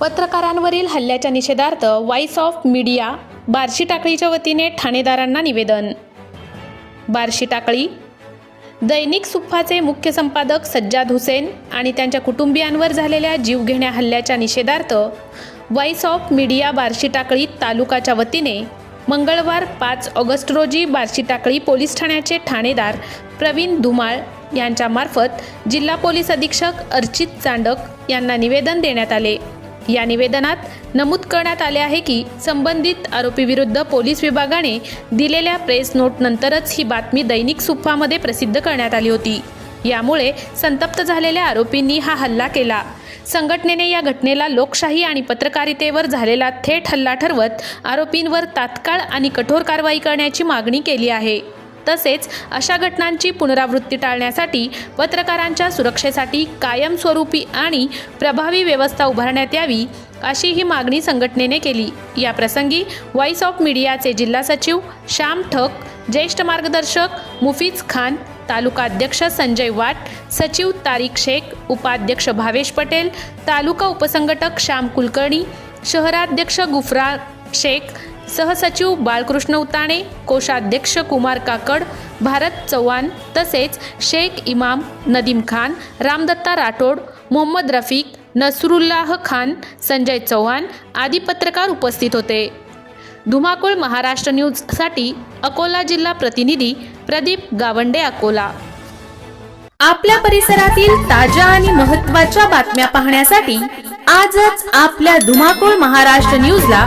पत्रकारांवरील हल्ल्याच्या निषेधार्थ voice of media Barshi टाकळीच्या वतीने ठाणेदारांना निवेदन. बार्शी टाकळी दैनिक सुप्फाचे मुख्य संपादक सज्जाद हुसेन आणि त्यांच्या कुटुंबियांवर झालेल्या जीवघेण्या हल्ल्याच्या निषेधार्थ voice of media Barshi Takli तालुकाच्या वतीने मंगळवार पाच ऑगस्ट रोजी बार्शी टाकळी पोलीस ठाण्याचे ठाणेदार प्रवीण धुमाळ यांच्यामार्फत जिल्हा पोलीस अधीक्षक अर्चित चांडक यांना निवेदन देण्यात आले. या निवेदनात नमूद करण्यात आले आहे की संबंधित आरोपीविरुद्ध पोलीस विभागाने दिलेल्या प्रेस नोटनंतरच ही बातमी दैनिक सुप्फामध्ये प्रसिद्ध करण्यात आली होती. यामुळे संतप्त झालेल्या आरोपींनी हा हल्ला केला. संघटनेने या घटनेला लोकशाही आणि पत्रकारितेवर झालेला थेट हल्ला ठरवत आरोपींवर तात्काळ आणि कठोर कारवाई करण्याची मागणी केली आहे. तसेच अशा घटनांची पुनरावृत्ती टाळण्यासाठी पत्रकारांच्या सुरक्षेसाठी कायमस्वरूपी आणि प्रभावी व्यवस्था उभारण्यात यावी अशी ही मागणी संघटनेने केली. या प्रसंगी व्हॉइस ऑफ मीडियाचे जिल्हा सचिव श्याम ठक ज्येष्ठ मार्गदर्शक मुफीज खान तालुका अध्यक्ष संजय वाट सचिव तारिक शेख उपाध्यक्ष भावेश पटेल तालुका उपसंघटक श्याम कुलकर्णी शहराध्यक्ष गुफरा शेख सहसचिव बाळकृष्ण उताणे कोषाध्यक्ष कुमार काकड भारत चव्हाण तसेच शेख इमाम नदीम खान रामदत्ता राठोड मोहम्मद रफीक नसरुल्लाह खान संजय चव्हाण आदी पत्रकार उपस्थित होते. धुमाकूळ महाराष्ट्र न्यूजसाठी अकोला जिल्हा प्रतिनिधी प्रदीप गावंडे अकोला. आपल्या परिसरातील ताज्या आणि महत्त्वाच्या बातम्या पाहण्यासाठी आजच आपल्या धुमाकूळ महाराष्ट्र न्यूजला